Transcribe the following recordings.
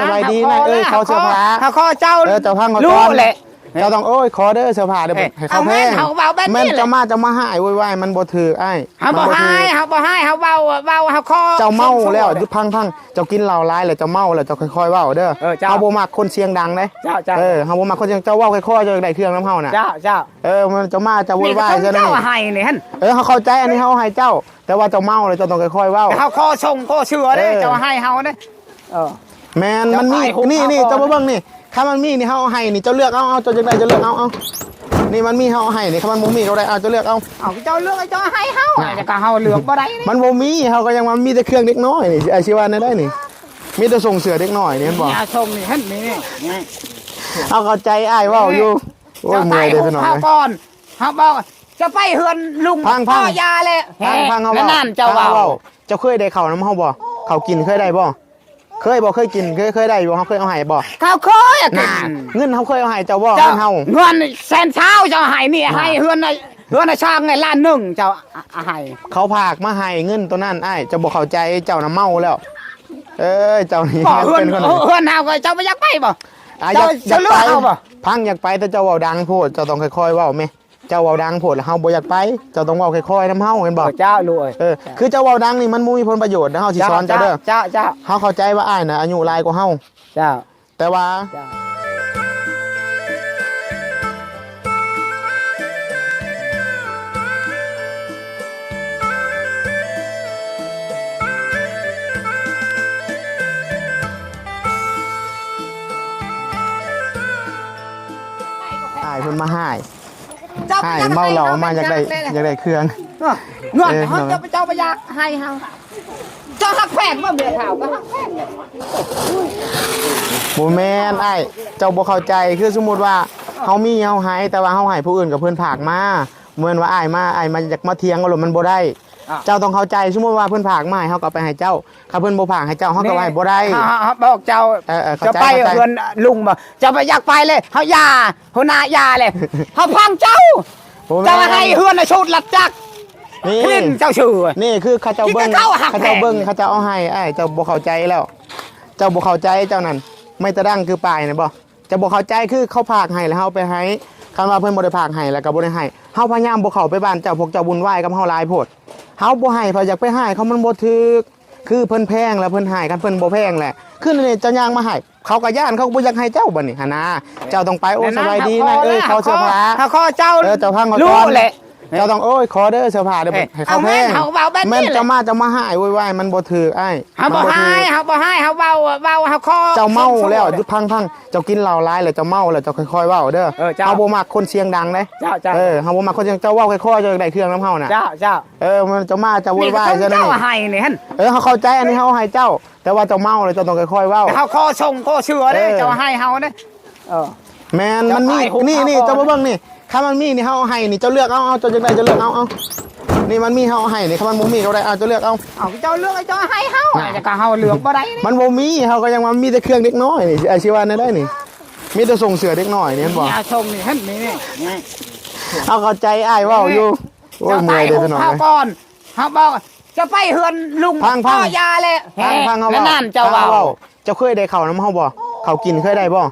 สบายดีนะเอ้ยเขาเสื้อผ้าเขาขอเจ้าเออเจ้าพังเขารู้ก่อนแหละเจ้าต้องโอ้ยขอเด้อเสื้อผ้าเด้อเอ้ยให้เขาแพงเอาแม่นเขาเบาแบบนี้แม่นแหละเจ้ามาเจ้ามาหายไว้ๆมันบ่ถือไอ้เขาบ่มันให้ถือเขาบ่ให้เขาเบาเบาเขาขอเจ้าเมาแล้วส่งๆยุพังพังเจ้ากินเหล้าร้ายแล้วเจ้าเมาแล้วเจ้าค่อยๆเว้าเด้อเออเจ้าเฮาบ่มักคนเสียงดังเด้เจ้าเจ้าเออเฮาบ่มักคนเสียงเจ้าเว้าค่อยๆเจ้าได้เครื่องน้ำเฮาน่ะเจ้าเจ้าเออมันเจ้ามาเจ้าโวนี่ยก็วายต้องซะนี่เจ้าให้นี่ฮั่นเออเขาเข้าใจอันนี้เฮาให้เจ้า แต่ว่าเจ้าเมาแล้วเจ้าต้องค่อยๆเว้าแต่เขาขอส่งขอเชื่อเด้เออเจ้าให้เฮาเด้เออ แมนมันมีเจ้าไปหุบนี่เอานี่ก่อนเจ้าบ่เบิ่งนี่ถ้ามันมีนี่เฮาเอาให้นี่เจ้าเลือกเอาเอาเจ้าจังไดเจ้าเลือกเอาเอานี่มันมีเฮาเอาให้นี่ถ้ามันบ่มีก็ได้เอาเจ้าเลือกเอาเอาเจ้าเลือกไอ้เจ้าให้เฮาแต่ก็เฮาเลือกบ่ได้นี่มันบ่มีเฮาก็ยังว่ามีแต่เครื่องเด็กน้อยนี่ไอ้ชีวาได้ได้นี่มีแต่ส่งเสือเด็กน้อยนี่เห็นบ่อย่าส่งนี่ฮั่นนี่นี่เอาเข้าใจอ้ายเว้าอยู่โอ้ยเมื่อยเด้อพี่น้องเฮาเอ้ยก่อนเฮาบอกจะไปเฮือนลุงพังพังพ่อยาเลยฟังฟังเฮานั่เว้านนั่นเจ้าฟังเว้าเฮเจ้าเคยได้ข้าวน้ำเฮาบ่ข้าวกินเคยได้บ่ เคยบ่เคยกินเคยเคยได้บ่เฮาเคยเอาให้บ่เขาเคยอะน่ะเงินเฮาเคยเอาให้เจ้าบ่เจ้าเงินเฮาเงินแสนเช้าเจ้าให้นี่ให้เฮือนในเฮือนในช่างไงล้านหนึ่งเจ้าให้เขาพากมาให้เงินตัวนั้นอ้ายเจ้าบ่เข้าใจเจ้าน่ะเมาแล้ว เอ้ยเจ้านี่บอกเฮือนเป็นคนไหนเฮือนเฮาก็เจ้าไม่อยากไปบ่อะอยากอเจ้ายากเลือกไปเอาบ่พังอยากไปแต่เจ้าเว้าดังโพดเจ้าต้องค่อยๆเว้าแม่ เจ้าเว้าดังโพดแล้วเฮาบ่อยากไป เจ้าต้องเว้าค่อยๆนำเฮาเห็นบ่เจ้ารวยเออคือเจ้าเว้าดังนี่มันบ่มีผลประโยชน์นะเฮาสิสอนเจ้าเด้อเจ้าเจ้าเฮาเข้าใจว่าอ้ายน่ะอายุหลายกว่าเฮาเจ้า แต่ว่าเจ้าอ้ายเพิ่นมาหายเจ้าหายเมาเหล้ามาอยากได้อยากได้เครื่องเงินเออเฮาเจ้าเจ้าไปอยากให้เฮาเจ้าหักแพงบ่เบียข่าวก็หักแพงเนี่ยบ่แม่นอ้ายเจ้าบ่เข้าใจคือสมมุติว่าเฮามีเฮาให้แต่ว่าเฮาให้ผู้อื่นกับเพิ่นผากมาเหมือนว่าอ้ายมาอ้ายมาอยากมาเถียงก็หรอมันบ่ได้ เจ้าต้องเข้าใจสมมุติว่าเพิ่นผากมาให้เฮาก็เอาไปให้เจ้าถ้าเพิ่นบ่ผากให้เจ้าเฮาก็ให้บ่ได้เฮาเฮาบอกเจ้าเออเออเข้าจะใจไปเข้าใจเฮือนลุงบ่เจะไปอยากไปเลยเฮาอยาหัวหน้ายาเลยเฮาพังเจ้าบ่แม่น เจ้าให้เฮือนน่ะชุดลัดจักนี่พินเจ้าชื่อ นี่คือเขาเจ้าเบิ้งที่เขาหักเขาเจ้าแพงเบิ้งเขาเจ้าเอาให้ไอ้ายเจ้าบ่เข้าใจแล้ว เจ้าบ่เข้าใจเจ้านั่นไม่ตะดังคือปลายนะบ่เจะบ่เข้าใจคือเขาพากให้แล้วเฮาไปให้คำว่าเพิ่นบ่ได้พากให้แล้วก็บ่ได้ให้เฮาพยายามบ่เข้าไปบ้านเจ้าพวกเจ้าบุญไหว้กับเฮาหลายโพด เฮาบ่ให้เพราะอยากไปให้เขามันบ่ถึกคือเพิ่นแพงแล้วเพิ่นให้กันเพิ่นบ่แพงแหละคือนี่เจ้าย่างมาให้เขาก็ย่านเขาก็บ่อยากให้เจ้าบัดนี้หั่นนะเจ้าต้องไปโอ้สบายดีนะเอ้ยขอเสื้อผ้าเขาขอเจ้าเออเจ้าพังเขารู้ก่อนแหละ เจ้าต้องโอ้ยขอเด้อเสื้อผ้าเด้อเอ้ยให้เขาแพงเอาแม่นเขาเบาแบบนี้แม่นแหละเจ้ามาเจ้ามาหายไว้ๆมันบ่ถือไอ้ายเฮาบ่มันให้ถือเฮาบ่ให้เฮาเบาเบาเฮาขอเจ้าเมาแล้วส่งๆยุพังพังเจ้ากินเหล้าร้ายแล้วเจ้าเมาแล้วเจ้าค่อยๆเว้าเด้อเออเจ้าเฮาบ่มักคนเสียงดังเด้เจ้าเจ้าเออเฮาบ่มักคนเสียงเจ้าเว้าค่อยๆเจ้าได้เครื่องน้ำเฮาน่ะเจ้าเจ้าเออมันเจ้ามาเจ้าโวนี่ยก็วายต้องซะนี่เจ้าให้นี่ฮั่นเออเฮาเข้าใจอันนี้เฮาให้เจ้า แต่ว่าเจ้าเมาแล้วเจ้าต้องค่อยๆเว้าแต่เฮาขอส่งขอเชื่อเด้เออเจ้าให้เฮาเด้เออแม่นมันมีเจ้าไปหุบนี่เอานี่ก่อนเจ้าบ่เบิ่งนี่ ถ้ามันมีนี่เฮาเอาให้นี่เจ้าเลือกเอาเอาเจ้าจังไดเจ้าเลือกเอาเอานี่มันมีเฮาเอาให้นี่ถ้ามันบ่มีก็ได้เอาเจ้าเลือกเอา เอาเจ้าเลือกไอ้เจ้าให้เฮาแต่ก็เฮาเลือกบ่ได้นี่มันบ่มีเขาก็ยังว่ามีแต่เครื่องเด็กน้อยนี่อาชีวะนั่นได้นี่ มีแต่ส่งเสือเด็กน้อยนี่เห็นบ่อย่าส่งนี่ฮั่นนี่นี่เอาเข้าใจอ้ายเว้าอยู่โอ้ยเจ้าเมื่ไปอยเด้อหุพี่บน้องเฮาเอ้ยก่อนเฮาบอกจะไปเฮือนลุงพังพังพ่อยาเลยพังพังเฮานั่นเว้านั่นเจ้าพังเว้าเจ้าเคยได้ข้าวน้ำเฮาบ่ข้าวกินเคยได้บ่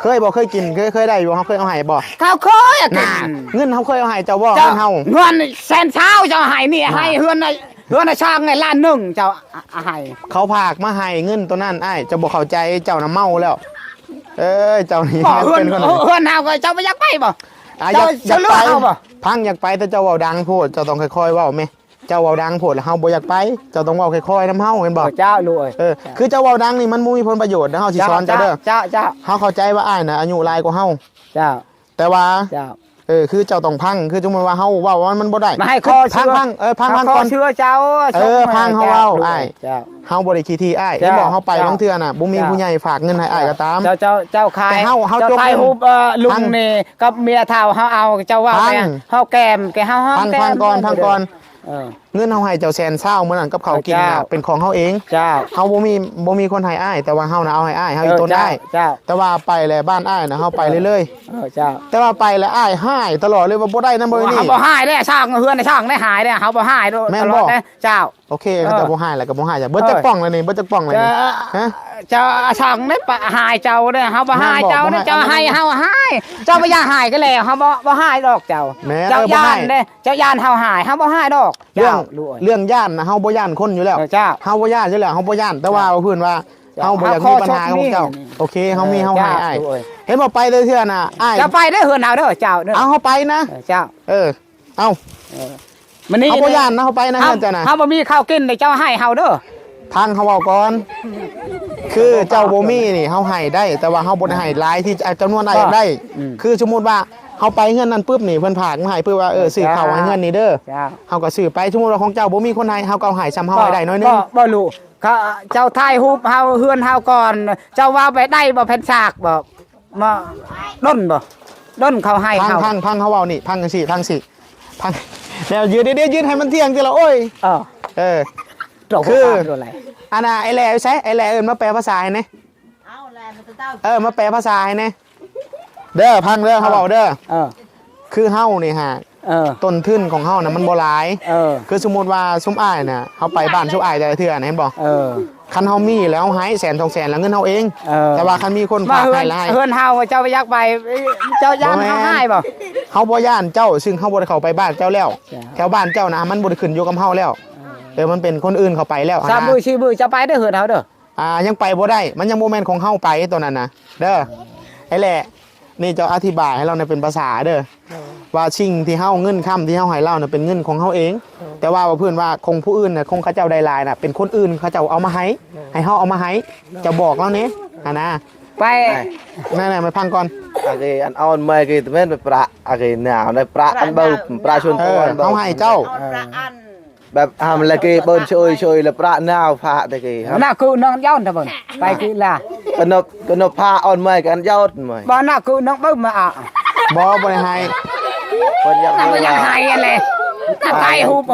เคยบ่เคยกินเคยเคยได้บ่เฮาเคยเอาให้บ่เขาเคยอะน่ะกันเงินเฮาเคยเอาให้เจ้าบ่เจ้าเงินเฮา เงินแสนเช้าเจ้าให้นี่ให้เฮือนในเฮือนในช่างไงล้านหนึ่งเจ้าให้เขาพากมาให้เงินตัวนั้นอ้ายเจ้าบ่เข้าใจเจ้าน่ะเมาแล้ว เอ้ยเจ้านี่บอกเฮือนเป็นคนไหนเฮือนเฮาก็เจ้าไม่อยากไปบ่ อะอยากอเจ้ายากเลืไปอกเอาบ่ พังอยากไปแต่เจ้าเว้าดังโพดเจ้าต้องค่อยๆเว้าแม่ เจ้าเว้าดังโพดแล้วเฮาบ่อยากไปเจ้าต้องเว้าค่อยๆนำเฮาเห็นบ่เจ้ารวยเออคือเจ้าเว้าดังนี่มันบ่มีผลประโยชน์นะเฮาสิสอนเจ้าเด้อเจ้าเจ้าเฮาเข้าใจว่าอ้ายน่ะอายุหลายกว่าเฮาเจ้า แต่ว่าเจ้าเออคือเจ้าต้องพังคือจังว่าว่าเฮาเว้าว่ามันบ่ได้มาให้คอพัเชื่งอพังเออพังพังขก่อนเชื่อเจ้าเออพังเขาเอาอ้ายเจ้าเฮาบ่ได้ขี้ที่อ้ายเจ้าเห็นบอกเฮาไปเจ้าบางเทื่อน่ะบ่มีเจ้าผู้ใหญ่ฝากเงินให้อ้ายก็ตามเจ้าเจ้าเจ้าคายแต่เฮาเฮาเจ้าจกคายเงินฮูบเอ่อลุพังงนี่กับเมียเฒ่าเฮาเอาเจ้าว่าพังแม่เฮาแกมแกเฮาเฮาพังแกมพังก่อนพังก่อน เออ เงินเฮาให้เจ้าแสนเศร้ามื้อนั้นกับเขาวกินน่ะเจ้า เป็นของเฮาเองเจ้าเฮาบ่มีบ่มีคนให้อ้ายแต่ว่าเฮาน่ะเอาให้อ้ายเฮาอีต้นได้ เจ้าแต่ว่าไปแล้วบ้านอ้ายน่ะเฮาไปเรื่อยเออเจ้าๆแต่ว่าไปแล้วอ้ายให้ตลอดเลยว่าบ่ได้นำบ่นี่ เขาบ่หายได้ช่างเฮือนในช่างได้หายได้เขาบ่หายด้วยแม่นตบ่ลอดได้เจ้า โอเคเขาจะบ่ให้แล้วก็บ่ให้จ้ะเบิดจักเออป้องเลยนี่เบิดจักป้องเลยจะนี่ฮะ จะช่างได้ปะหายเจ้าได้เขาบ่หายแม่นบ่เจ้าบ่ได้หายเจ้าให้เฮาหายเจ้าบ่อยากหายก็แล้วเขาบ่บ่หายดอกเจ้าแม่นเจ้าเออบ่ย่าหานย เด้เจ้าย่านเฮาหายเฮาบ่หายดอกเรื่องจ้ารู้เรื่องย่านนะเฮาบ่ย่านคนอยู่แล้วเออเจ้าเฮาบ่ย่านอยู่แล้วเฮาบ่ย่านแต่ว่าเพิ่นว่าเจ้าเฮาบ่อยากมีปัญหากับพวกเจ้าเฮาขอโทษนี่โอเคเฮามีเฮาให้อ้ายเจ้าเห็นบ่ไปเลยเทื่อน่ะอ้ายจะไปได้เฮือนเฮาเด้อเจ้าเด้อเอาเฮาไปนะเออเจ้าเออเอามันนี่เฮาบ่ย่านนะเฮาไปนะเฮาเฮือนเจ้าน่ะเฮาบ่มีข้าวกินเดี๋ยวเจ้าให้เฮาเด้อทางเขาเว้าก่อนคือเจ้าบ่มีนี่เฮาให้ได้ แต่ว่าเฮาบ่ได้ให้หลายที่จำนวนได้อยากได้ คือสมมุติว่า เฮาไปเฮือนนั้นปุ๊บนี่เพิ่นผากมาให้เพื่อว่าเออซื้อข้าวให้เฮือนนี่เด้อเจ้าเฮาก็ซื้อไปสมมุติว่าของเจ้าบ่มีคนให้เฮาก็เอาให้ซ้ำเฮาให้ได้น้อยหนึง บ่บ่รู้เขาเจ้าทายฮูปเฮาเฮือนเฮาก่อน เจ้าว่าไปได้บ่แผ่นซากบ่มาด้นบ่ด้นเขาให้พังเฮาพังพังเขาเว้านี่พังจังซี่พังสิพังแล้วยืนเดี๋ยวๆยืนให้มันเที่ยงจังละโอ้ยเออเออตกคือ โดนอะไรอันน่ะไอ้แหล่ใช้ไอ้แหล่เอิ้นมาแปลภาษาให้แหน่เอาแลมันจะเต้าเออมาแปลภาษาให้แหน่ เด้อพังเด้อเขาเว้าเด้อเออ คือเฮานี่ฮะเออ ต้นทุนของเฮาน่ะมันบ่หลาย เออ คือสมมุติว่าซุมอ้ายน่ะเฮาไปบ้านซุมอ้ายแต่ละเทื่อน่ะเห็นบ่เออ คันเฮามีแล้วให้แสนสองแสนแล้วเงินเฮาเอง เออ แต่ว่าคันมีคนมาฝากเฮือให้นแล้วให้ เฮือนเฮาเจ้าไปยักไปเจ้าย่านเฮาให้บ่ เฮาบ่ย่านเจ้า ซึ่งเฮาบ่ได้เข้าไปบ้านเจ้าแล้ว จ้ะ แถวบ้านเจ้านะมันบ่ได้ขึ้นอยู่กับเฮาแล้วเออมันเป็นคนอื่นเข้าไปแล้วสามนะมือชีมือจะไปได้อเฮือนเฮาเด้อ อ่ายังไปบ่ได้ มันยังบ่แม่นของเฮาไปตัวนั้นนะเด้อไอ้แหละ นี่จะอธิบายให้เราในเป็นภาษาเด้อว่าชิงที่เฮาเงินค่ำที่เฮาหห้เล่าเนี่ยเป็นเงินของเฮาเอง แต่ว่าเพื่อนว่าคงผู้อื่นเนี่ยคงเขาเจ้าใดลายน่ะเป็นคนอื่นเขาเจ้าเอามาให้ให้เฮาเอามาให้จะบอกแล้วเนี่ยอะนะไปนั่นน่ะมาพังก่อนอะไรอันเอาอันไม่กี่ตัวเม็ไปประอะไรหนาวในปราอันเบาปราชนตัวเฮาให้เจ้าประอัน แบบทำอะไรก็เบิ้ลช่วยช่วยแล้วพระนาวพระแต่กี่ครับน่าคือนองย้อนตะบนไปกีบละกนบกนบพระอ่อนไม่กันย้อนไม่บ่น่ากูน้องบิ้มาอะบ่บ่ให้คนยังไม่ยังหายอะไรตายฮุบ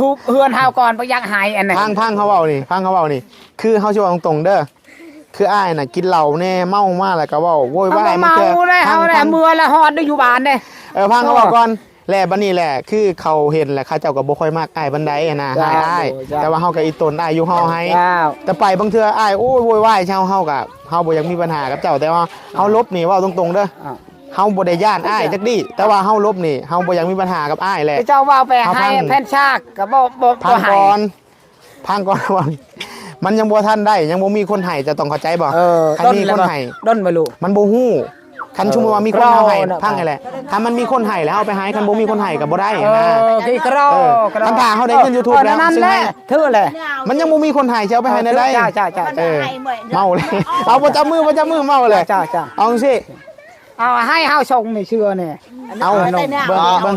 ฮุบเฮือนเฮาก่อนบ่ยังหายอันนั้นพังพังเขาเว้านี่พังเขาเว้านี่ คือเขาชิว่าตรงๆเด้อคืออ้ายน่ะกินเหล้าแน่เมามากแล้วก็เว้าโวยวายมันเกิดเงาได้เมื่อละฮอดได้อยู่บ้านเด้เออพังเขาเว้าก่อน แหละบันนี้แหละคือเขาเห็นแหละเขาเจ้าก็บ่ค่อยมากอ้ายบันไดอะนะจ้าหายอ้ายจ้า แต่ว่าเฮาก็อีตนอ้ายอยู่เฮาให้เจ้าแต่ไปบางเทื่ออ้ายโอ้ยโวยวายเชาวเฮาก็เฮาบ่อยากมีปัญหากับเจ้าแต่ว่าเฮาลบนี่เว้าตรงๆเด้ออ้าวเฮาบ่ได้ย่านอ้ายจักดีแต่ว่าเฮาลบนี่เฮาบ่อยากมีปัญหากับอ้ายแหละ เจ้าว่าไปเอาพัให้งแผ่นชากก็บ่บ่พับ่งให้ ก่อนพังก่อนว่ามันยังบ่ทันได้ ยังบ่มีคนให้จะต้องเข้าใจบ่เออคันด้นมีเลยคนบ่ให้ ด้นบ่รู้มันบ่ฮู้ คันชุมว่ามีคนเอาให้พังไงแหละถ้ามันมีคนให้แล้วเอาไปให้คันบ่มีคนให้กับ่ได้นะกี่กระโดกระโดมันาเขาได้เงินยูทูบแล้วนั่นหลเท่าลยมันยังบ่มีคนให้จะเอาไปให้ได้ใช่ใช่ใช่เมาเลยเอาประจามือประจามือเมาเลยใช่ใช่เอาสิเอาให้เฮาชงนี่เชื่อเนี่ยเอาหน่อยเบิ้งเบิ้ง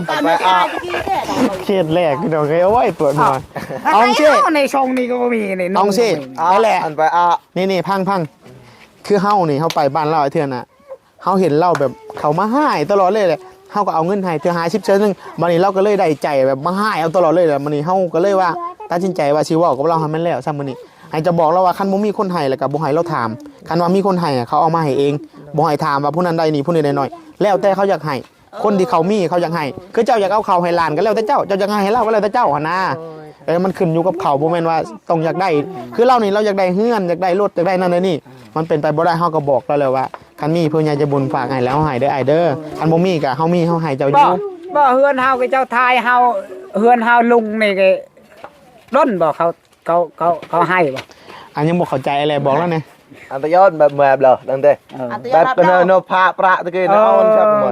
เครียดแรกพี่น้องเอ้ยโอ้ยปวดหัวเอาสิในชงนี่ก็มีนี่น้องสิเอาแหละนี่นี่พังพังคือเฮานี่เฮาไปบ้านเราไอ้เทื่อน่ะ เฮาเห็นเราแบบเขามาให้ตลอดเลยเลยเฮาก็เอาเงินให้เทื่อหาชิปเชิญนึงวันนี้เราก็เลยได้ใจแบบมาให้เอาตลอดเลยแหละวันนี้เฮาก็เลยว่าตัดสินใจว่าสิเว้ากับเราให้มันแล้วซ้ำมื้อนี้ให้จะบอกเราว่าคันบ่มีคนให้แล้วก็บ่ให้เราถามคันว่ามีคนให้เขาเอามาให้เองบ่ให้ถามว่าผู้นั้นได้นี่ผู้นี้ได้น้อยแล้วแต่เขาอยากให้คนที่เขามีเขาอยากให้คือเจ้าอยากเอาเขาให้หลานก็แล้วแต่เจ้าเจ้าอยากให้ให้เราก็แล้วแต่เจ้าหนะเออมันขึ้นอยู่กับเขาบ่แม่นว่าต้องอยากได้ คือเรานี่เราอยากได้เฮือนอยากได้รถอยากได้นั่นได้นี่ มันเป็นไปบ่ได้เฮาก็บอกเราเลยว่า กันมีเพื่อนยาจะบุญฝากไอ้แล้วให้เด้อไอเด้ออันบ่มีก็เฮามีเฮาให้เจ้าอบยู่บ่เฮือนเฮากับเจ้าทายเฮาเฮือนเฮาลุงนี่ก็ล้นบ่เขาเขาเขาเขาให้บ่อันยังบ่เข้าใจอะไรบอกแล้วเนี่ยอันตะยอดแบบแบบเหรอดังเด้อแบบเป็น bắt โนพาประตะกี้นะอ้อนชับหน่อ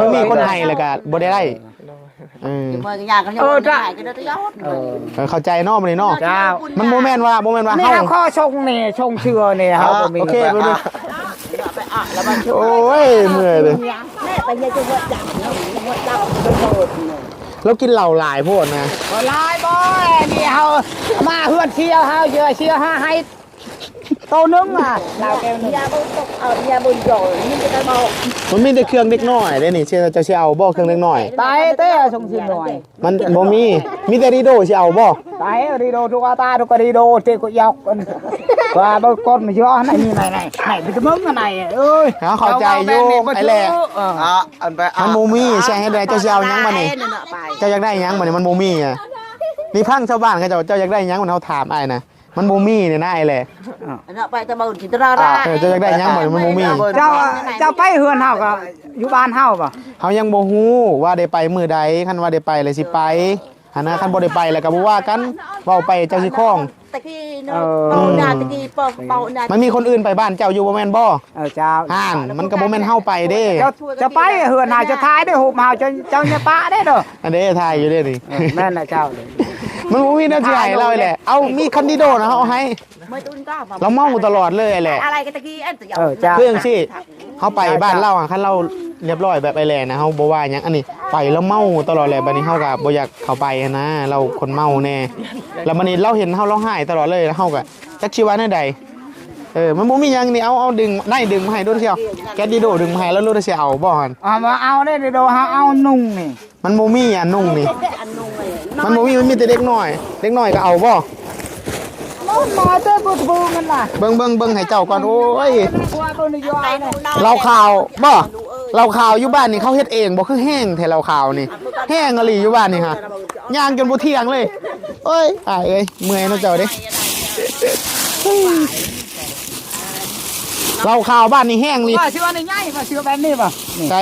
ม่มีคนให้เล้วก็บ่ได้ได้เออ Chỉ เออ เออเข้าใจนาะมื้นี้เนาะ Chào. มันโมแม่นว่าบ่แมนว่าะเฮาข้อชงเนี่ชงเชื่อเนี่เฮาบ่มีโอเคบ่ โอ้ยเหนื่อยเลยแม่ไปยังจะวัดจับแล้ววัดจับไปโดดแล้วกินเหล่าหลายโพดนะบ่ลายบ่นี่เฮามาเฮือนเชียวเฮาเยอะเชียวหาให้ โตนึงอะลาวแก้วนึงยาบุญตกเอายาบุญโยนนี่จะได้บอกมันมีแต่เครื่องเล็กน้อยเด้นี่เชื่อเจ้าสิเอาบ่เครื่องเล็กน้อยตายเต้ชงชินหน่อย มันบ่มีมีแต่ดีโดสิเอาบ่ตายรีโดทุกอาตาทุกรีโดเตก็ยอกกันว่าบางคนมันย่อไหนนี่ไหนไหนไหนเป็นมึงอันไหนเอ้ยหาเข้าใจอยู่ไอ้แหละอะอันไปมันบ่มีใช่ให้ได้เจ้าสิเอาหยังมานี่นั่นน่ะไปเจ้าอยากได้หยังบ่นี่มันบ่มีอะนี่พังชาวบ้านเขาเจ้าเจ้าอยากได้หยังมันเฮาถามอ้ายนะ มันบ่มีเนี่ยนะไอ้แหละนั่นน่ะไปตะบุญจิตราราเออเจ้าอยากได้หยังบ่นี่มันบ่มีเจ้าเจ้าไปเฮือนเฮาก็อยู่บ้านเฮาป่ะเฮายังบ่ฮู้ว่าได้ไปมื้อใดคันว่าได้ไปเลยสิไปหันนะคันบ่ได้ไปแล้วก็บ่ว่ากันเว้าไปเจ้าสิคล้องตะกี้เนาะเป่านาตะกี้เป่าเป่านามันมีคนอื่นไปบ้านเจ้าอยู่บ่แม่นบ่เออเจ้าห่านมันก็บ่แม่นเฮาไปเด้เจ้าจะไปเฮือนเฮาจะทายได้หูเฮาจะเจ้าเนี่ยปะได้เด้ออันนี้ถ่ายอยู่เด้นี่แม่นน่ะเจ้าเลย มันบ่มีแน้ำสิให้เราแหละ เอามีคันดิโดนะเฮาเอาให้ ไม่ตุ้นก็เราเมาตลอดเลยไอ้แหละ อะไรกันตะกี้อันตะยาเออเจ้าคือจังซี่เฮาไปบ้านเราอะคันเราเรียบร้อยแบบไอ้แหละนะเฮาบ่ว่าหยังอันนี้ไปแล้วเมาตลอดแหละบัดนี้เฮาก็บ่อยากเข้าไปหั้นนะ เราคนเมาแน่แล้วบัดนี้เราเห็นเฮาร้องไห้ตลอดเลยแล้วเฮาก็จักชีวะแนวใดเออมันบ่มีหยังนี่เอาเอาดึงได้ดึงมาให้ดูเชียวแกสดิโดดึงมาให้แล้วรู้ได้สิเอาบ่หั่นเอามาเอาได้เด้อเฮาเอานุ่งนี่มันบ่มีอันนุ่งนี่อันนุ่งเลย มันบ่มีมันมีแต่เด็กน้อย เด็กน้อยก็เอาบ่มันมาเต้ปุ๊บปุ๊บมันล่ะเบิ่งเบิ่งเบิ่งให้เจ้าก่อนโอ้ยกลัวตัวนี้ย่อไปเนี่ยดูนอนเราข่าวบ่เราข่าวอยู่บ้านนี่เขาเฮ็ดเองบ่คือแห้งแท้เราข่าวนี่ แห้งอะลีอยู่บ้านนี่ฮะย่างจนบ่เที่ยงเลยเอ้ยอายเอ้ยเมื่อยเนาะเจ้าเด้เราข่าวบ้านนี่แห้งลีว่าเชื่อในง่ายว่าเชื่อแบบนี้ป่ะนี่ใส่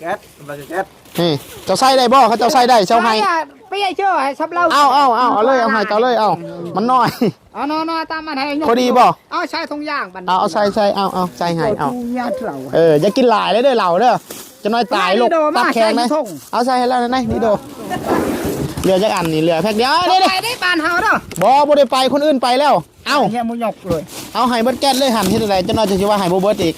แก๊สมาแก๊สนี่เจ้าใส่ได้บ่เขาเจ้าใส่ได้เจ้าให้ไปไอ้เชื่อให้ซับเราเอาเอาเอาเอาเลยเอาให้เจ้าเลยเอามันน้อย เอานอนๆตามมันให้พอดีบ่ เอาใช้ทงย่างบันเอาเอาใส่ใส่เอาเอาใส่ให้เอาทงย่างเราเอออย่ากินหลายเลยเด้อเหล่าเด้อจะน้อยตายลูกโดตัมาบแข็งนะใส่ทงเอาใส่ให้แล้วนะนี่โดเหลือจักอันนี่เหลือแพ็คเดียวเอาไปเด้อได้บ้านเฮาเด้อบ่บ่ได้ไปคนอื่นไปแล้ว เอ้าเฮียมุยกเลยเอาให้เบิดแก๊สเลยหันเฮ็ดอะไรเจ้าน้อยจะสิว่าให้บ่เบิดอีก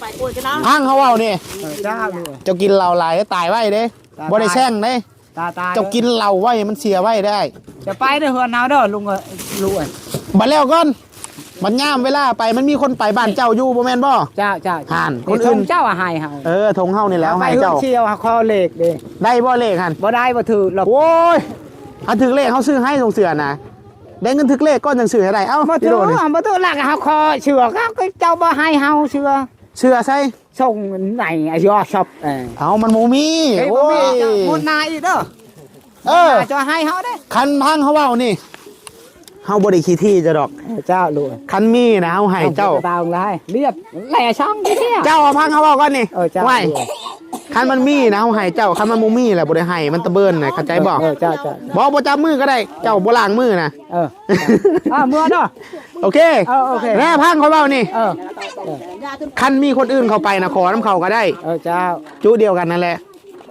ไปกวนกันเนาะพังเขาเว้านี่เออจ้าเลยเจ้ากินเหล้าหลายแล้วตายไว้เด้บ่ได้แช่งเด้ ตาตาเจ้ากินเหล้าไว้มันเสียไว้ได้ จะไปเด้อเฮือนเฮาเด้อลุงเอ้ยลุงเอ้ยบัดแล้วก่อนมันย่ามเวลาไปมันมีคนไปบ้านเจ้าอยู่บ่แม่นบ่เจ้าเจ้าห่านคคนนอื่อื่นนเจ้าอะให้เฮาเออทงเฮานี่แหล้วไปให้เฮือนเจ้าเชียวหาคอเหล็กเด้ได้บ่เลขหันบ่ได้บ่ถือหรอกโอ้ยอันถึงเลขเขาซื้อให้ส่งเสือนะได้เงินถึกเลขก้อนจังซื้อให้ได้เอ้าบ่พี่ถือโดนี่บ่ถือหลักเฮาคอเชื่อครับก็เจ้าบ่ให้เฮาเชื่อเสือใส่ ส่งไหนอะยอชอบเออ เอามันโมมีเฮ้ยบ่โอ้มียจ้ามุดนาอีกเด้อเออจะให้เฮาได้คันพังเขาเว้านี่เฮาบ่ได้ขี้ที่จะดอกเจ้าลุงคันมีนะเฮาให้เจ้า ตาลงได้เรียบแหล่ช่องที่เที่ย เจ้าเอาพังเขาเว้าก่อนนี่เออเจ้า ไว้คันมันมีนะเฮาให้เจ้าคันมันบ่มีแหละบ่ได้ให้มันตะเบิ้นน่ะเข้าใจบ่เออเจ้าเจ้าบ่บ่จับมือก็ได้ เจ้าบ่ล้างมือนะ เออ อ่าเมื่อเนาะ โอเคเออโอเคแม่พังเขาเว้านี่ เออ คันมีคนอื่นเข้าไปนะขอน้ำเขาก็ได้ เออเจ้า จุเดียวกันนั่นแหละ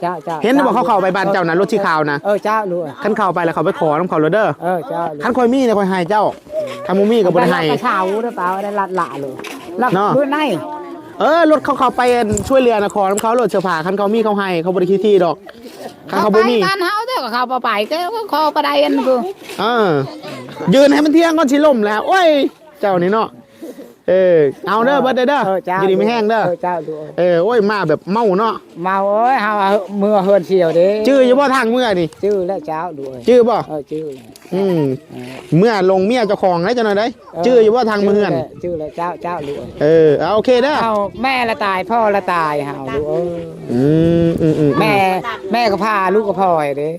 เจ้าเจ้าเห็นบอกเขาเข้าไปบ้านเจ้านะรถชีขาวนะ เออเจ้าลุงขันเข้าไปแล้วเขาไปขอน้ำเขาเลยเด้อเออเจ้าลุงขันคอยมีเนี่ยคอยให้เจ้าขันมูมีกับบริให้กระเช้าหรือเปล่าได้ลัดละเลยลักเนาะพื้นในเออรถเขาเข้าไปช่วยเรือนะขอน้ำเขารถเสื้อผ้าขันเขามีเขาให้เขาบริคิดที่ดอกขันเขาบ่มีไปกันเฮาเด้อเขาไปก็ขอประไดอันคือเออ ยืนให้มันเที่ยงก่อนชิล่มแล้วโอ้ย เจ้านี่เนาะเออเอาเด้อเบิดเด้อเด้อเออเจ้าอยู่ดีไม่แห้งเด้อเออเจ้าลุงเออโอ้ยมาแบบเมาเนาะเมาเอ้ยเฮาเมื่อเฮือนเชียวเด้ชื่ออยู่บ่ทางเมื่อนี่ชื่อแล้วเจ้าลุงชื่อบ่เออชื่อแล้วอืมเมื่อลงเมียเจ้าของได้จังหน่อยได้ชื่ออยู่บ่ทางเมื่อนชื่อแล้วเจ้าเจ้าลุงเออเอาโอเคเด้อเอาแม่ละตายพ่อละตายเฮาลูกเอ้ยอืมอืมอืมแม่แม่ก็พาลูกก็พ่อยเด้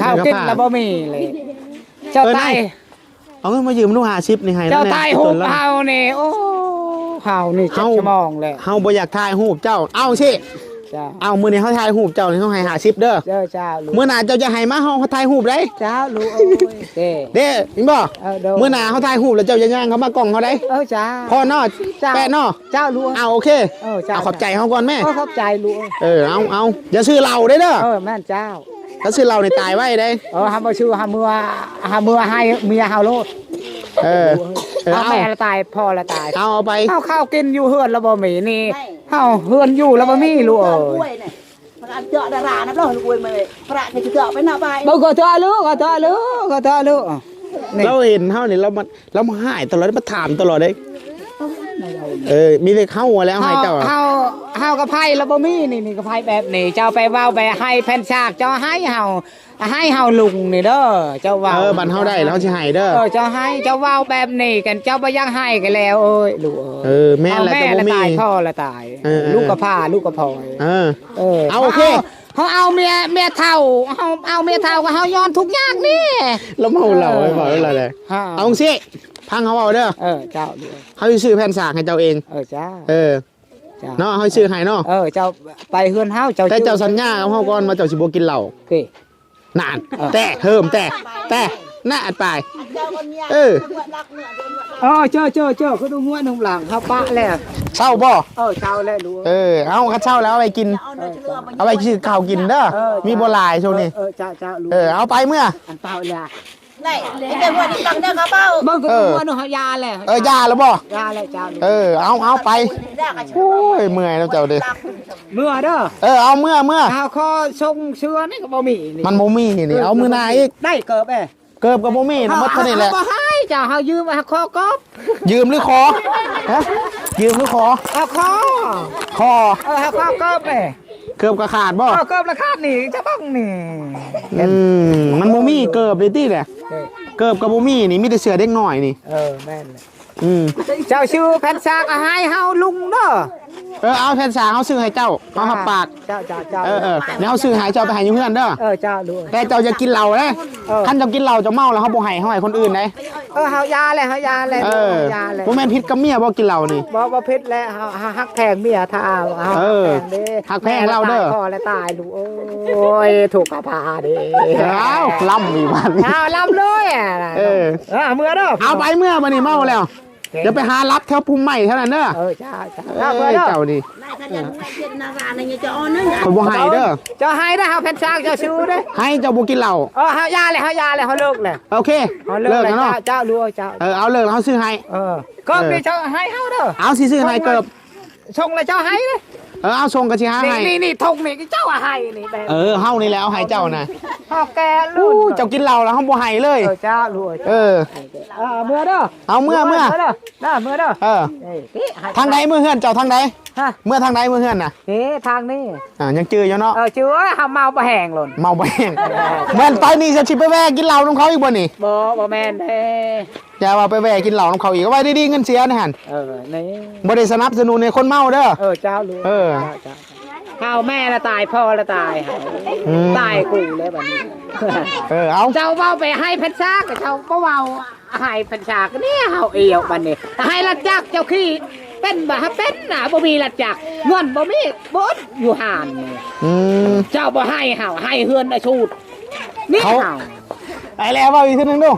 ข้าวกินแล้วบ่มีเลย เจ้าตายเอาเงินมายืมลูกหาชิปนี่ให้เจ้าแน่ตายๆหุต้บนละเฮานี่โอ้เฮานี่เจ็ดชั่วโมงเลยเฮาบ่อยากถ่ายรูปเจ้า เอาสิเจ้าเอามื้อนี้เฮาถ่ายรูปเจ้านี่เฮาให้หาชิปเด้อ เจ้าเจ้าลูกมื้อหน้าเจ้าจะให้มาเฮาถ่ายรูปได้ เจ้าลูกเอ้ยเด้เด้ยิงบ่ เออเด้อมื้อหน้าเฮาถ่ายรูปแล้วเจ้าจะย่างเข้ามากล่องเฮาได้เออเจ้าพอเนาะเจ้าแปะเนาะเจ้าลูกเอาโอเค เออเจ้าเอาขอบใจเฮาก่อนแม่ เออขอบใจลูกเออเอาเอาอย่าซื้อเหล้าได้เด้อ เออแม่นเจ้า ถ้าซื้อเหล้านี่ตายไว้ได้ เออหาบ่ชื่อหาเมื่อหาเมื่อให้เมียเฮาโลดเออเออเอาเอาแม่ละตายพ่อละตายเอาเอาไปเอาข้าวกินอยู่เฮือนแล้วบ่มีนี่เฮาเฮือนอยู่แล้วบ่มีลูกเอ้กล้วยยเนี่ยมันอันเจาะดารานะเรากล้วยมาเลยพระจะเจาะไปหน้าไปบ่ก็เถอะลูกก็เถอะลูกก็เถอะลูกนี่ เราเห็นเฮานี่เรามาเรามาหายตลอดมาถามตลอดเลย เออ มีแต่เข้าหัวแล้วให้เจ้าอะเฮาเฮากับไพ่แล้วบ่มีนี่นี่กับไพ่แบบนี้เจ้าไปเว้าไปให้แผ่นฉากเจ้าให้เฮาให้เฮาลุงนี่เด้อเจ้าเว้าเออบันเฮาได้แล้วสิให้เด้อเออเจ้าให้เจ้าเว้าแบบนี้กันเจ้าบ่ยังให้กันแล้วเอ้ยลูกเออแม่เอาอะไรแม่ก็บ่ละมีตายพ่อละตายเออเออลูกกับพ่าลูกกับพ่อยเออเออเอาโอเคเขาเอาเมียเมียเท่าเอาเอาเมียเท่าก็เฮาย้อนทุกอย่างนี่แล้วเมาเหล้าไว้บอกอะไรเลยฮะเอาสิ พังเขาเอาเด้อเออเจ้าเดียวเขาสิซื้อแผ่นสากให้เจ้าเอง เออจ้าเออจ้าเนาะเขาสิซื้อให้เนาะเออเจ้าไปเฮือนเฮาเจ้าแต่เจ้าชื่อสัญญากับเฮาก่อนว่าเจ้าสิบ่กินเหล้าโอเค นานแต่เฮิมแต่แต่หน้าอัดไปเออเออเจ้าเจ้าเจ้าเขาดูหัวหนุ่มหลังเขาปะแล้วเศร้าบ่เออเจ้าแล้วรู้เออ เอาคัดเช่าแล้วเอาไปกิน เอาไปซื้อข้าวกินเด้อ เออ มีบ่หลายช่วงนี้ เออเจ้าเจ้ารู้เออ เอาไปเมื่ออันเปล่าเลย này cái mua đi bằng đâu có bao เบิ่งก็เอดูอหัวหนุ่มเขายาแล้วเออยาแล้วบ่ยาแล้วเจ้ารู้เออเอาเอาไป ra cả โอ้ยเมื่อยแล้วเจ้าเด้อเมื่อเด้อเออเอาเมื่อเมื่อเอาคอชงเชื้อนี่ก็บ่มีนี่มันบ่มีนี่เอามือหนาอีกได้เกิบเอ้เกิบกับบ่มีนะหมดเท่านี้แหละเฮาบ่ให้เจ้าเฮายืมเอาคอกอบยืมหรือขอฮะยืมหรือขอเอาคอคอเออเอาคอกอบเอ้ เกิบกับขาดบ่เอาเกิบราคานี่จะบ้างนี่อืมมันบ่มีเกิบเลยติแหละเออเกิบกับบ่มีนี่มีแต่เสือเด็กน้อยนี่ เออแม่นเลยอืมเจ้าชื่อแผ่นซากเอาให้เฮาลุงเด้อ เออเอาแผ่นสาเขาซื้อให้เจ้าเอาหับปากเจ้าเจ้าเจ้าเออเออเดี๋ยวเขาซื้อให้เจ้าไปให้อยู่เพื่อนเด้อเออเจ้ารู้แต่เจ้าจะกินเหล้าเด้เออคันเจ้ากินเหล้าเจะเมาแล้วเขาบ่ให้เขาให้คนอื่นได้เออเฮายาเลยเฮายาเลยเออเฮายาเลยบ่แม่นพิษกับเมียบ่กินเหล้านี่บ่บ่ผิดแล้วเฮาเฮาฮักแพงเมียท่าเฮาเออเด้ฮักแพงเราเด้อ แม่ตยพ่อและตายลูกโอ้ยถูกกระพาเด้อ้าวล่ำอีกวัน เอาลำเลยอะเออ เออเมื่อเด้อเอาไปเมื่อมานี่เมาแล้ว เดี๋ยวไปหารับแถวภูมิใหม่เท่านั้นเด้อเออจ้าจ้าเอเอาเมื่ออเด้อเจ้านี่ này cái nhà này chuyện nào ra này như cho nó nhá คนบ่ให้เด้อเจ้าให้ได้เฮาแผ่นซากเจ้าชื่อเด้อให้เจ้าบ่กินเหล้าเออเฮายาเลยเฮายาเลยเฮาเลิกเลยโอเคเฮาเลิกเลิกเลยแล้วเจ้าเนาะเจ้ารู้เจ้าเออเอาเลิกแล้วเขาซื้อให้เออก็มีเจ้าให้เฮาเด้อเอาสิซื้อให้เกิบชงเลยเจ้าให้เลยเออเอาส่งกระชิหานี่ให้นี่นี่ทงนี่เจ้าอะให้นี่แบบเออเฮานี่แหละเอาให้เจ้าน่ะเฮาแกอู้รุ่นเจ้ากินเหล้าแล้วเฮาบ่ให้เลย เออเจ้ารู้เออ เออเมื่อเด้อเอาเมื่อเมื่อ เด้อน่าเมื่อเด้อเออ เอ้ยนี่ให้ทางใดเมื่อเฮือนเจ้าทางใด ฮะ เมื่อทางใดเมื่อเฮือนน่ะเฮ้ทางนี้อ่ายังจืออยู่เนาะเออชื่อว่าเฮาเมาบ่แห้งหล่นเมาแบงแม่นไปนี่จะชิไปแวะกินเหล้าน้ำเขาอีกบ่นี่บ่บ่แม่นเด้อย่าว่าไปแวะกินเหล้าน้ำเขาอีกเอาไว้ดีๆเงินเสียนะฮันเออนี่บ่ได้สนับสนุนในคนเมาเด้อ เออเจ้ารู้เออ จ้าข้าวแม่ละตายพ่อละตายอืม ตายกูเลยบัดนี้ เออเอาเจ้าเว้าไปให้เพชรซากกับเจ้าบ่เว้าให้เพชรซากเนี่ยเฮาเอียวบัดนี้ให้ละจักเจ้าขี้ เป็นบ่ฮะเป็นน่ะบ่มีละจักเงินบ่มีบ่อยู่ห่านนี่อืมเจ้าบ่ให้เฮาให้เฮือนไอ้ชูดนี่เขาเฮาไอ้แล้วว่าอีกทีนึงดู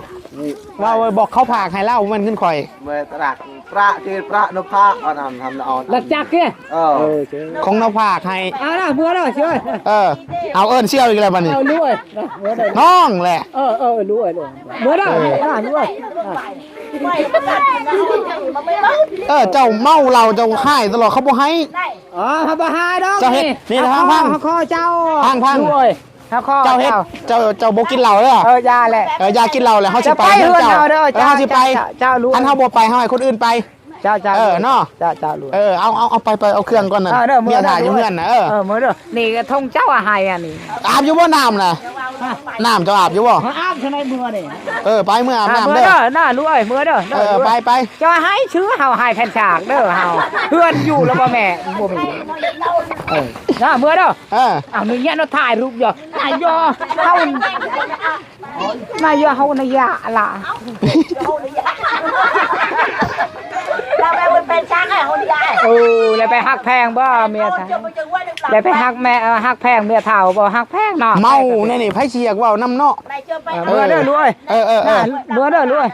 ว่าไว้บอกเขาผากให้เหล้ามันขึ้นข่อยเมื่อตรักประคือประนพะเอานำทำนอนละจักเนี่ยเออเออเจ้าของเราผากให้เอาล่ะเมื่อแล้วเชื่อเออเอาเอิ้นเชี่ยวอีกแล้วบัดนี้เอารวยนะเมื่อได้น้องแหละเออเออรวยเลย เมื่อได้อ่ารวยเออเจ้าเมาเหล้าเจ้าให้ตลอดเขาบ่ให้อ๋อฮับหายดอกเจ้าเฮ็ดนี่นะฮัพังฮับคอเจ้าพังพังรวยฮับคอเจ้าเฮ็ดเจ้าเจ้าบ่กินเหล้าเด้อเออยาแหละเอออยากกินเหล้าแล้วเขาสิจะไปไปเฮืเฮือนอนเจ้าเฮาเด้อเออเจ้าเขาสิไปเจ้ารู้อันเฮาบ่ไปเฮาให้คนอื่นไปเจ้าเจ้าเออเนาะเจ้าเจ้ารู้เออเอาเอาเอาไปไปเอาเครื่องก่อนน่ะเออเด้อเมียถ่ายอยู่เพื่อนน่ะเออเออมื้อเด้อนี่ก็ทงเจ้าอะให้อันนี้อาบอยู่บ่น้ำน่ะน้ำเจ้าอาบอยู่บ่มาอาบชนในมื้อนี่เออไปเมื่ออาบอ่าน้ำมื้อเด้อเด้อน่ารวยมื้อเด้อเออไปไปเจ้าให้ชื่อเฮาให้แผ่นฉากเด้อเฮาเพื่อนอยู่แล้วบ่แม่บ่มีเออน่ามื้อเด้อเอออ้าวนี่เนี่ยเราถ่ายรูปอยู่นายยอเฮานายยอเฮานายยะล่ะ là mẹ mình bèn sang này hôn đi ai เออแล้วไปฮักแพงบ่เมียท่า cho mình chừng qua được แล้วไปฮักแม่เออฮักแพงเมียเฒ่าบ่ฮักแพงเนาะเมาแน่นี่ไผเชียกเว้าน้ำเนาะ này chưa เออ bay เมื่อเด้อรวยเออเออเอน่ะอเมื่อเด้อรวย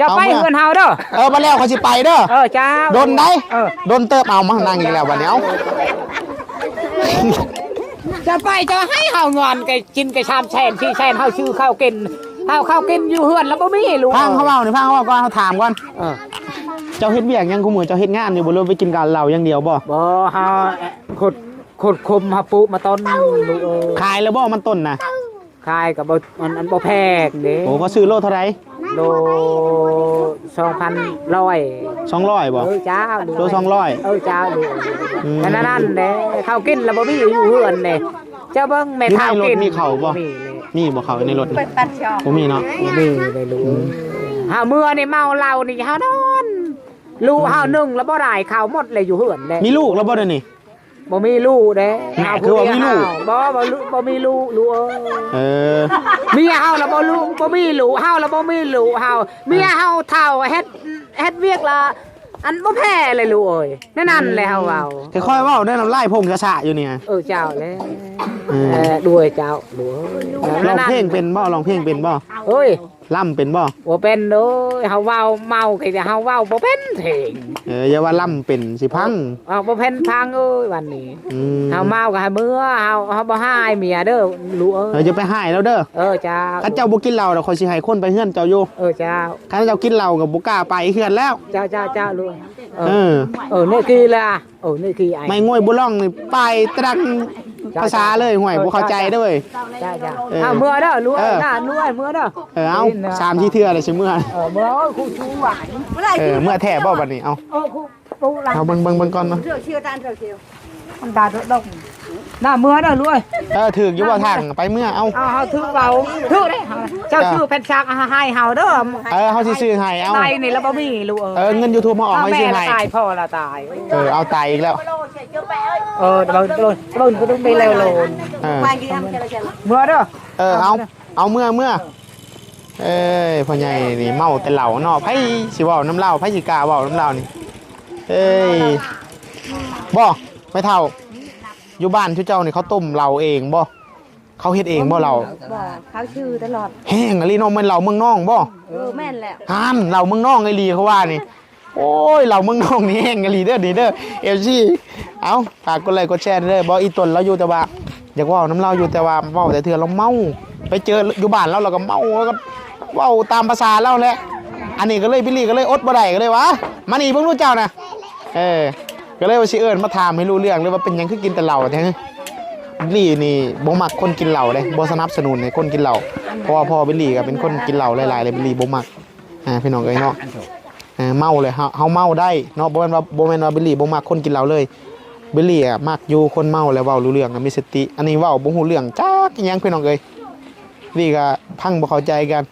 จะไปเอาเมื่อเฮือนเฮาเด้อเออมาแล้วเขาสิไปเด้อ เออจ้าโดนได้เออโดนเติบเอามานั่งอีกแล้วบัดนี้เอาจะไปจะให้เฮางอนไก่กินไก่ชามแช่นที่แช่นเฮาชื่อข้าวกินเฮาข้าวกินอยู่เฮือนแล้วบ่มีลูก พังเขาเว้านี่พังเขาเว้าก่อนเขาถามก่อนเออ เจ้าเฮ็ดเวียกยังคุมื้อเจ้าเฮ็ดงานอยู่บ่รู้ไปกินกับเหล้าอย่างเดียวบ่บ่เฮาขดขดคมเฮาปุมาต้นลูกเออขายแล้วบ่มันต้นน่ะขขายกับบ่มันอันบ่แพงเด้โอ้ก็ซื้อโลเท่าไหร่โลสองพันร้อย200บ่เออเจ้าดูโล200เออเจ้าดูอืมแค่นั้นนั่นเด้ข้าวกินแล้วบ่มีอยู่เฮือนเด้เจ้าเบิ่งแม่ข้าวกินมีข้าวบ่มีเลยมีบ่เขาในรถไปตัดช่องบ่มีเนาะบ่มีเลยลูกเฮาเมื่อนี่เมาเหล้านี่เฮานอน ลูกเฮานึ่งแล้วบ่ได้ข้าวหมดเลยอยู่เฮือนเด้มีลูกแล้วบ่เดี๋ยวนี้บ่มีลูกเด้แหม่คือว่ามีลูก บ่บ่ลูกบ่มีลูกลูกเอ้ยเออ เมียเฮาแล้วบ่ลูกบ่มีลูกเฮาแล้วบ่มีลูกเฮาเมียเฮาเฒ่าเฮ็ดเฮ็ดเวียกละอันบ่แพ้เลยลูกเอ้ยนั่นนั่นแหละเฮาเว้าค่อยๆเว้าได้น้ำลายพงกระสะอยู่เนี่ยเออเจ้าแล้วเออเออด้วยเจ้าด้วยร้องเพลงเป็นบ่ร้องเพลงเป็นบ่เอ้ย ล่ำเป็นบ่บ่เป็นเด้อเฮาเว้าเมาก็จะเฮาเว้าบ่เป็นเพลงเอออย่าว่าล่ำเป็นสิพังเอาบ่เป็นทางเอ้ยวันนี้อืมเฮาเมาก็ให้เมื่อเฮาเฮาบ่ให้เมียเด้อลูกเอเอ้อยจะไปหายแล้วเด้อเออเจ้าถ้าเจ้าบ่กินเหล้าเดี๋ยวคอยสิให้คนไปเฮือนเจ้าอยู่เออเจ้าถ้าเจ้ากินเหล้ากับบ่กล้าไปเฮือนแล้ว เจ้าเจ้าเจ้าลูกเอเอออเออนี่คือละเออนี่คือไอ้ไม่ง่วยบ่ร้องนี่ไปตรัง ภาษาเลยห่วยบ่เข้าใจเด้อเว้ยเจ้าเจ้าเออเอาเมื่อเด้อลูกเออหน้านุ่ยเมื่อเด้อเออเอาสามที่เทื่อเลยสิเมื่อเออเมื่อคู่ชูหวานเออเมื่อแท้บ่บัดนี้เอาเออคู่ปูหลังเอาเบิ่งเบิ่งเบิ่งก่อนเนาะ เชื่อเชื่อด้านเชื่อเชื่อมันตาดก หน้าเมื่อเด้อลูกเออถึกอยู่บ่ทางไปเมื่อเอาเอาเฮาถือเบาถือได้เฮาเจ้าชื่อแผ่นชากให้เฮาเด้อเออเฮาสิซื้อให้เอาตายนี่แล้วบ่มีลูกเออเงิน YouTube มาออกเอาให้แม่ซื้อละให้ตายพ่อละตายเออเอาตายอีกแล้วเออเบิ่งโลนเบิ่งก็ต้องไปเร็วโลนเออไปกี่ทำเจริญเจริญเมื่อเด้อเออเอาเอาเมื่อเมื่อเอ้ยพ่อใหญ่นี่เมาแต่เหล้าเนาะไผสิเว้าน้ำเหล้าไผสิกล้าเว้าน้ำเหล้านี่เอ้ยบ่ไม่เท่า อยู่บ้านชุเจ้านี่เขาต้มเหล้าเองบ่เขาเฮ็ดเองบ่เหล้าบอกเขาชื่อตลอดแห้งอะลีเน้องมันเหล้าเมืองน้องบ่เออแม่นแหละฮานเหล้าเมืองน้องไอ้ลีเขาว่านี่ โอ้ยเหล้าเมืองน้องนี่แห้งไอ้ลีเด้อนี่เด้อ FC เอาฝากกดไลค์กดแชร์เด้อบ่อีตนเราอยู่แต่ว่าอยากเว้าน้ำเราอยู่แต่ว่าเว้าแต่เทื่อเราเมาไปเจออยู่บ้านเราเราก็เมาแล้วก็เว้าตามภาษาเราแหละอันนี้ก็เลยพี่ลี่ก็เลยอดบ่ได้ก็เลยวะมานี่เพิ่งรู้เจ้านะเออ ก็เลยว่าสิเอิญมาถามให้รู้เรื่องเลยว่าเป็นยังคือกินแต่เหล้าแท้บิลลี่นี่บ่มักคนกินเหล้าเลยบ่สนับสนุนให้คนกินเหล้าเพราะว่าพ่อบิลลี่ก็เป็นคนกินเหล้าหลายๆเลยบิลลี่บ่มักอ่าพี่น้องเอ้ยเนาะเออเมาเลยเฮาเฮาเมาได้เนาะบ่แม่นว่าบ่แม่นว่าบิลลี่บ่มักคนกินเหล้าเลยบิลลี่อะมักอยู่คนเมาแล้วเว้ารู้เรื่องมีสติ อันนี้เว้าบ่ฮู้เรื่องจักอิหยังพี่น้องเอ้ยนี่ก็พังบ่เข้าใจกัน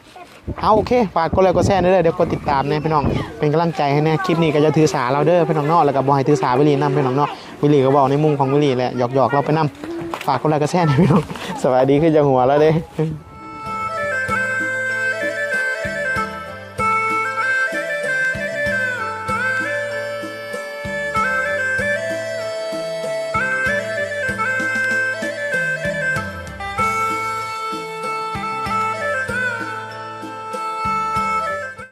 เอาโอเคฝากกดไลค์กดแชร์ด้วยเด้อเดี๋ยวกดติดตามแน่พี่น้องเป็นกำลังใจให้แน่คลิปนี้ก็จะถือสาเราเด้อพี่น้องเนาะแล้วก็บอยถือสาวิลีนํพี่น้องเนาะวิลีก็บอกในมุมของวิลีแหละหยอกๆเราไปนํฝากกดไลค์กดแชร์นะพี่น้องสวัสดีขึ้นจากหัวแล้วเด้